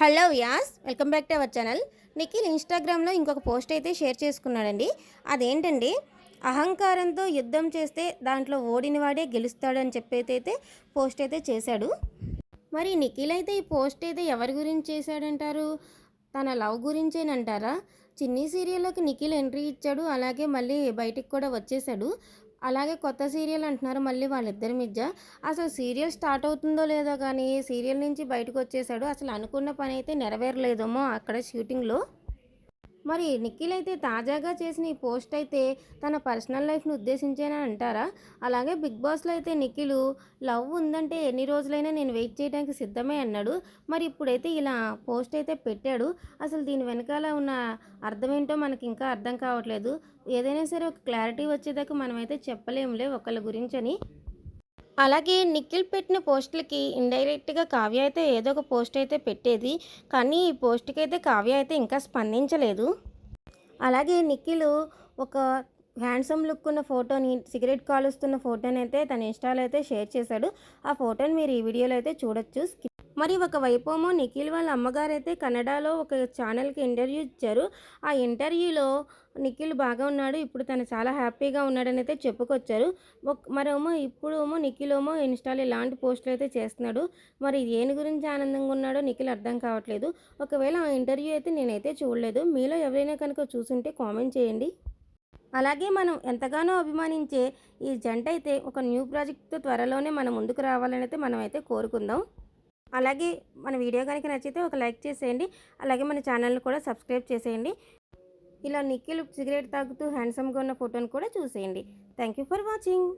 Hello guys welcome back to our channel. Nikhil ఇన్స్టాగ్రామ్లో ఇంకొక post అయితే షేర్ చేసుకున్నాడండి. అదేంటండి? అహంకారంతో యుద్ధం చేస్తే దాంట్లో ఓడినవాడే గెలుస్తాడని చెప్పేదైతే పోస్ట్ అయితే చేశాడు. మరి నిఖిల్ అయితే ఈ పోస్ట్ అయితే ఎవరి గురించి చేశాడంటారు? తన లవ్ గురించేనంటారా? చిన్ని సీరియల్లోకి నిఖిల్ ఎంట్రీ ఇచ్చాడు అలాగే మళ్ళీ బయటికి కూడా వచ్చేసాడు అలాగే కొత్త సీరియల్ అంటున్నారు మళ్ళీ వాళ్ళిద్దరి మధ్య. అసలు సీరియల్ స్టార్ట్ అవుతుందో లేదో కానీ సీరియల్ నుంచి బయటకు వచ్చేసాడు అసలు అనుకున్న పని అయితే నెరవేరలేదేమో అక్కడ షూటింగ్లో. మరి నిఖిల్ అయితే తాజాగా చేసిన ఈ పోస్ట్ అయితే తన పర్సనల్ లైఫ్ను ఉద్దేశించేనా అంటారా? అలాగే బిగ్ బాస్లో అయితే నిఖిల్ లవ్ ఉందంటే ఎన్ని రోజులైనా నేను వెయిట్ చేయడానికి సిద్ధమే అన్నాడు. మరి ఇప్పుడైతే ఇలా పోస్ట్ అయితే పెట్టాడు. అసలు దీని వెనకాల ఉన్న అర్థం ఏంటో మనకి ఇంకా అర్థం కావట్లేదు. ఏదైనా సరే ఒక క్లారిటీ వచ్చేదాకా మనమైతే చెప్పలేములే ఒకళ్ళ గురించని అలాగే నిఖిల్ పెట్టిన పోస్టులకి ఇండైరెక్ట్గా కావ్య అయితే ఏదో ఒక పోస్ట్ అయితే పెట్టేది కానీ ఈ పోస్ట్కి అయితే కావ్య అయితే ఇంకా స్పందించలేదు. అలాగే నిఖిల్ ఒక హ్యాండ్సమ్ లుక్ ఉన్న ఫోటోని సిగరెట్ కాలుస్తున్న ఫోటోని అయితే తన ఇన్స్టాలో అయితే షేర్ చేశాడు. ఆ ఫోటోని మీరు ఈ వీడియోలో అయితే చూడొచ్చు. మరి ఒకవైపేమో నిఖిల్ వాళ్ళ అమ్మగారైతే కన్నడలో ఒక ఛానల్కి ఇంటర్వ్యూ ఇచ్చారు. ఆ ఇంటర్వ్యూలో నిఖిల్ బాగా ఉన్నాడు ఇప్పుడు తను చాలా హ్యాపీగా ఉన్నాడని అయితే చెప్పుకొచ్చారు. ఒక మరేమో ఇప్పుడేమో నిఖిల్ ఏమో ఇన్స్టాల్ ఇలాంటి పోస్టులు అయితే చేస్తున్నాడు. మరి దేని గురించి ఆనందంగా ఉన్నాడో నిఖిల్ అర్థం కావట్లేదు. ఒకవేళ ఆ ఇంటర్వ్యూ అయితే నేనైతే చూడలేదు. మీలో ఎవరైనా కనుక చూసుంటే కామెంట్ చేయండి. అలాగే మనం ఎంతగానో అభిమానించే ఈ జంట అయితే ఒక న్యూ ప్రాజెక్ట్తో త్వరలోనే మన ముందుకు రావాలని అయితే మనం అయితే కోరుకుందాం. అలాగే మన వీడియో కనుక నచ్చితే ఒక లైక్ చేసేయండి. అలాగే మన ఛానల్ని కూడా సబ్స్క్రైబ్ చేసేయండి. ఇలా నిఖిల్ సిగరెట్ తాగుతూ హ్యాండ్సమ్గా ఉన్న ఫోటోని కూడా చూసేయండి. Thank you for watching.